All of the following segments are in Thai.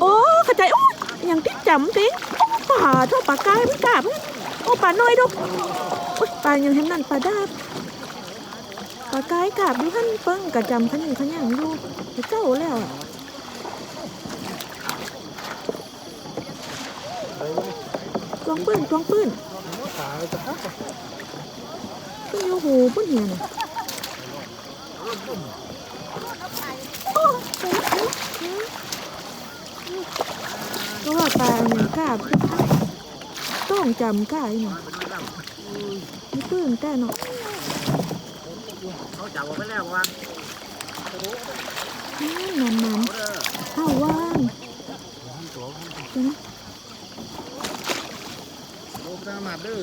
โอ้เข้าใจโอ้ยังติดจำติงป่าเท่าปลากายไม่กล้าเพื่อนโอ้ปลาน้อยดอกโอ้ยปลายังเห็นนั่นปลาดาบปลากายกาบอยู่ท่านเปิ้งกระจำขยันขยันอยู่เจ้าแล้วอะตวงปืนตวงปืนขาจะฮักปืนโยหูปืนเหี้ยน ก็ว่าปลาอย่างกาบต้องจำกายหน่อยมีปืนแต่เนาะเขาจับออกไปแล้ววางอืมมันมันเข้าว่างเดี๋ยวนะโอ้ตามาดื้อ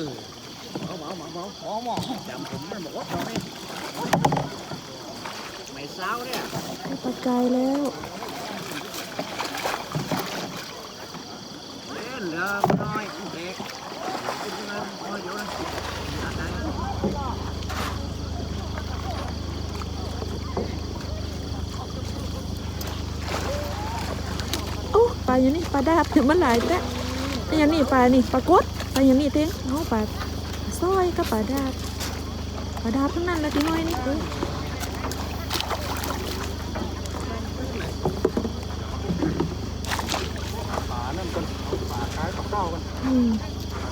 เอาหมาหมาหมาหมอหมอจำผมไม่บอกว่าตอนนี้ไม่เศร้าเนี่ยได้ปลากายแล้ว เล่นเหลือน้อยเด็กกินนะพออยู่นะ โอ้ปลาอย่างนี้ปลาดาบถึงมันหลายแต่อย่างนี้ปลานี่ปลากดปลาอย่างนี้เต้งเอาปลาสร้อยก็ปลาดาบปลาดาบทั้งนั้นละที่น้อยนี่เอ้ย ป่านั่นเป็นป่า คล้ายกับข้าวกันอืม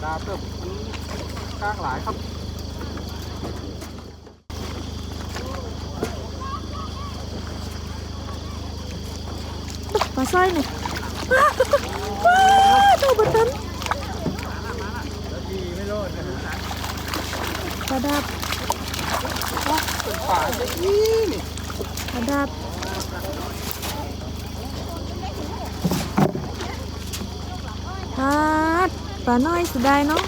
ดาเติบข้างหลายครับปลาสร้อยนี่ว้าวว้าวตัวบัตันดีไม่รอดนะปลาดาบป่าจะอีนี่ปลาดาบปลาด ปลาน้อยสุดได้เนาะ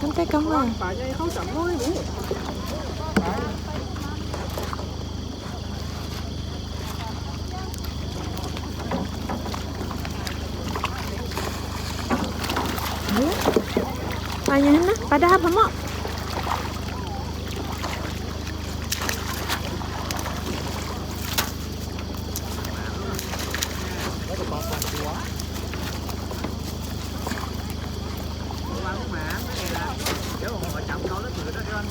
กำแต่กำว่าป่าใหญ่เขาจับน้อยหมูเอาละปลาอย่างนั้นนะปลาดาบพะเหมาะ วางหมาไม่ได้ละเดี๋ยวผมจับเขาแล้วถือด้วย กัน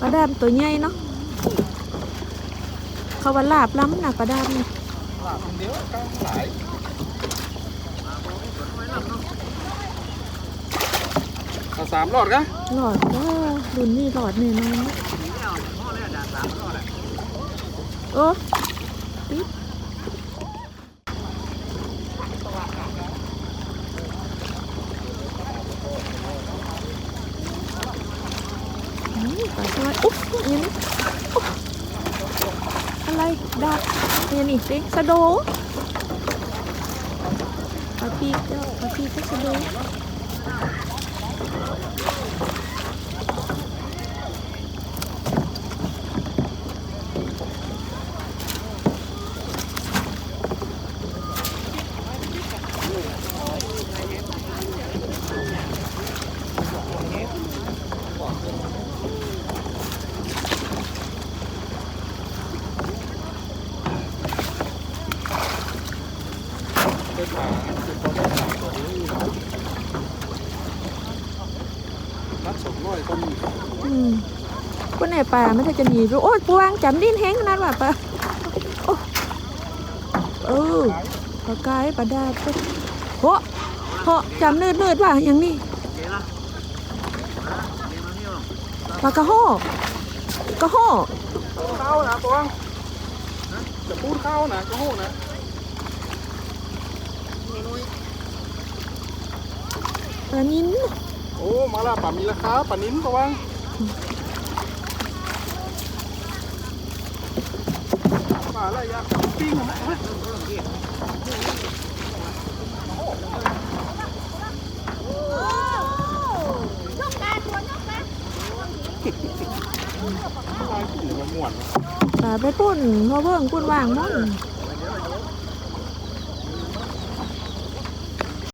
ปลาดาบตัวใหญ่เนาะเขาว่าลาบล้ำนะปลาดาบนี่ว่าคนเดียวข้างหลายเอาสามรอดกะหลอดก็รุ่นนี้หลอดแน่นอนโอ้ปิดอืมปลาสร้ อุ๊บอันนี้อุ๊บอะไรดาบอันนี้เต็งสะโดปลาปีกเจ้าปลาปีกก็สะโด เป็นหมาเป็นตัวแรกตัวนี้นักสมน้อยก็มี อืม คนไหนป่าไมันถ้าจะมีรู้โอ้ยปวางจำดินแห้งขนาดว่าป่ะโอ้เออปลากายปลาดาบก็โหโหจำเนืดเนืดว่าอย่างนี้ปลากระโหกระโหข้าวนะตัวจะพูดข้าวนะก็โหนะ ปลานิ้นโอ้ มาละป่ามีราคาป่านิ้นตัวงป่าอะไรยาปิ้งนะลายผู้หญิงมาม่วนปลาไปปุ่นพอเบิ่งปุ่นวางมั่งเ